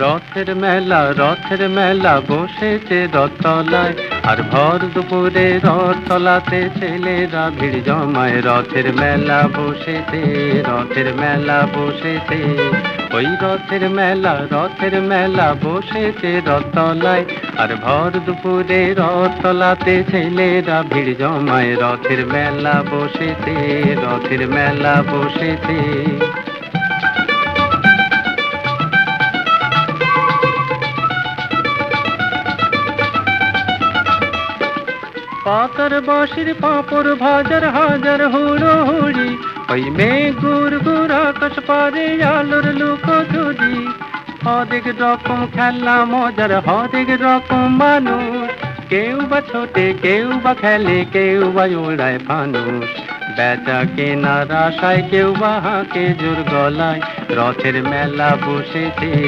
রথের মেলা রথের মেলা বসেছে রথতলায়। আর ভর দুপুরে রথ তলাতে ছেলেরা ভিড় জমায়। রথের মেলা বসেছে, রথের মেলা বসেছে। ওই রথের মেলা রথের মেলা বসেছে রথতলায়। আর ভর দুপুরে রথ তলাতে ছেলেরা ভিড় জমায়। রথের মেলা বসেছে, রথের মেলা বসেছে। পাতার বাঁশির পাঁপড় ভাজার হাজার হুড়ো হুড়ি। ওই মেয়ে গুড় গুড় আকাশ পারে আলোর লুক চুরি হরেক রকম খেলা মজার হরেক রকম মানুষ। কেউ বা ছোটে, কেউ বা খেলে, কেউ বা ওড়ায় ফানুষ। বেচা কেনার আশায় কেউ বা হাঁকে জোর গলায়। রথের মেলা বসেছে।